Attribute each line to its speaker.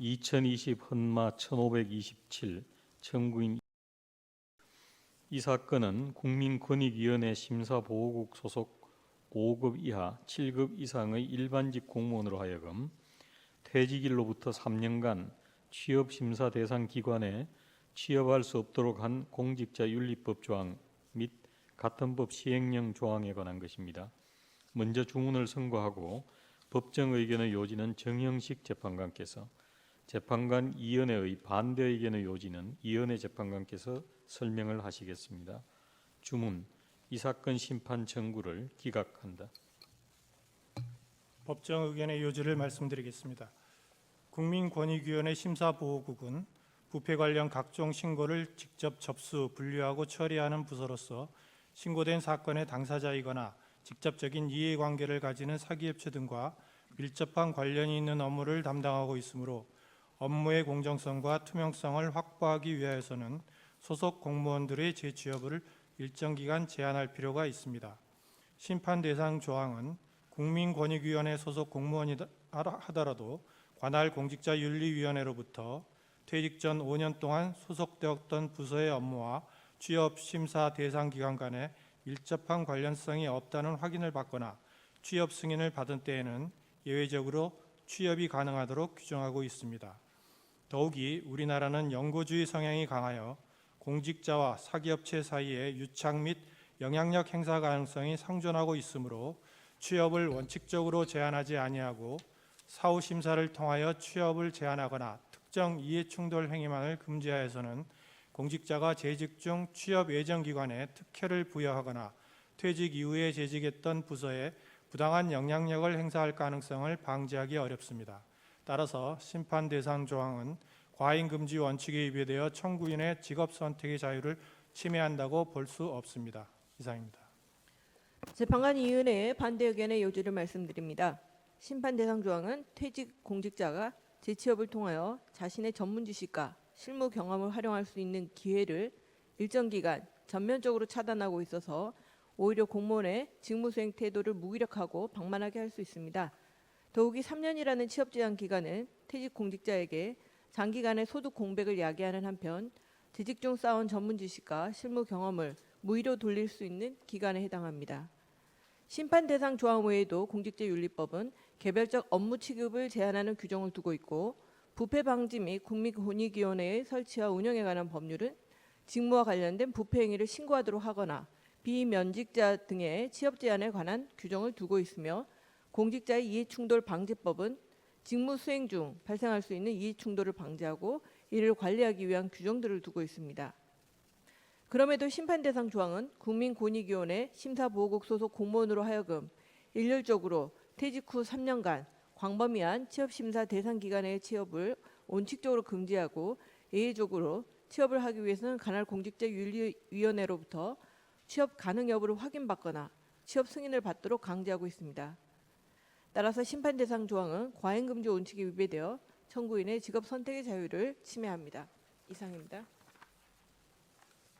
Speaker 1: 2020 헌마 1527 청구인 이 사건은 국민권익위원회 심사보호국 소속 5급 이하 7급 이상의 일반직 공무원으로 하여금 퇴직일로부터 3년간 취업 심사 대상 기관에 취업할 수 없도록 한 공직자 윤리법 조항 및 같은 법 시행령 조항에 관한 것입니다. 먼저 주문을 선고하고 법정 의견의 요지는 정형식 재판관께서 재판관 이연의 반대 의견의 요지는 이연의 재판관께서 설명을 하시겠습니다. 주문 이 사건 심판 청구를 기각한다.
Speaker 2: 법정 의견의 요지를 말씀드리겠습니다. 국민권익위원회 심사보호국은 부패 관련 각종 신고를 직접 접수, 분류하고 처리하는 부서로서 신고된 사건의 당사자이거나 직접적인 이해관계를 가지는 사기업체 등과 밀접한 관련이 있는 업무를 담당하고 있으므로 업무의 공정성과 투명성을 확보하기 위하여서는 소속 공무원들의 재취업을 일정 기간 제한할 필요가 있습니다. 심판 대상 조항은 국민권익위원회 소속 공무원이다 하더라도 관할 공직자윤리위원회로부터 퇴직 전 5년 동안 소속되었던 부서의 업무와 취업 심사 대상 기관 간에 밀접한 관련성이 없다는 확인을 받거나 취업 승인을 받은 때에는 예외적으로 취업이 가능하도록 규정하고 있습니다. 더욱이 우리나라는 연고주의 성향이 강하여 공직자와 사기업체 사이에 유착 및 영향력 행사 가능성이 상존하고 있으므로 취업을 원칙적으로 제한하지 아니하고 사후 심사를 통하여 취업을 제한하거나 특정 이해충돌 행위만을 금지하여서는 공직자가 재직 중 취업 예정 기관에 특혜를 부여하거나 퇴직 이후에 재직했던 부서에 부당한 영향력을 행사할 가능성을 방지하기 어렵습니다. 따라서 심판 대상 조항은 과잉 금지 원칙에 위배되어 청구인의 직업 선택의 자유를 침해한다고 볼 수 없습니다. 이상입니다.
Speaker 3: 재판관 이은혜의 반대 의견의 요지를 말씀드립니다. 심판 대상 조항은 퇴직 공직자가 재취업을 통하여 자신의 전문 지식과 실무 경험을 활용할 수 있는 기회를 일정 기간 전면적으로 차단하고 있어서 오히려 공무원의 직무 수행 태도를 무기력하고 방만하게 할 수 있습니다. 더욱이 3년이라는 취업 제한 기간은 퇴직 공직자에게 장기간의 소득 공백을 야기하는 한편 재직 중 쌓은 전문 지식과 실무 경험을 무의로 돌릴 수 있는 기간에 해당합니다. 심판 대상 조항 외에도 공직자윤리법은 개별적 업무 취급을 제한하는 규정을 두고 있고 부패 방지 및 국민권익위원회의 설치와 운영에 관한 법률은 직무와 관련된 부패 행위를 신고하도록 하거나 비면직자 등의 취업 제한에 관한 규정을 두고 있으며 공직자의 이해충돌 방지법은 직무 수행 중 발생할 수 있는 이해충돌을 방지하고 이를 관리하기 위한 규정들을 두고 있습니다. 그럼에도 심판 대상 조항은 국민권익위원회 심사보호국 소속 공무원으로 하여금 일률적으로 퇴직 후 3년간 광범위한 취업심사 대상 기관의 취업을 원칙적으로 금지하고 예외적으로 취업을 하기 위해서는 관할 공직자 윤리위원회로부터 취업 가능 여부를 확인받거나 취업 승인을 받도록 강제하고 있습니다. 따라서 심판 대상 조항은 과잉 금지 원칙에 위배되어 청구인의 직업 선택의 자유를 침해합니다. 이상입니다.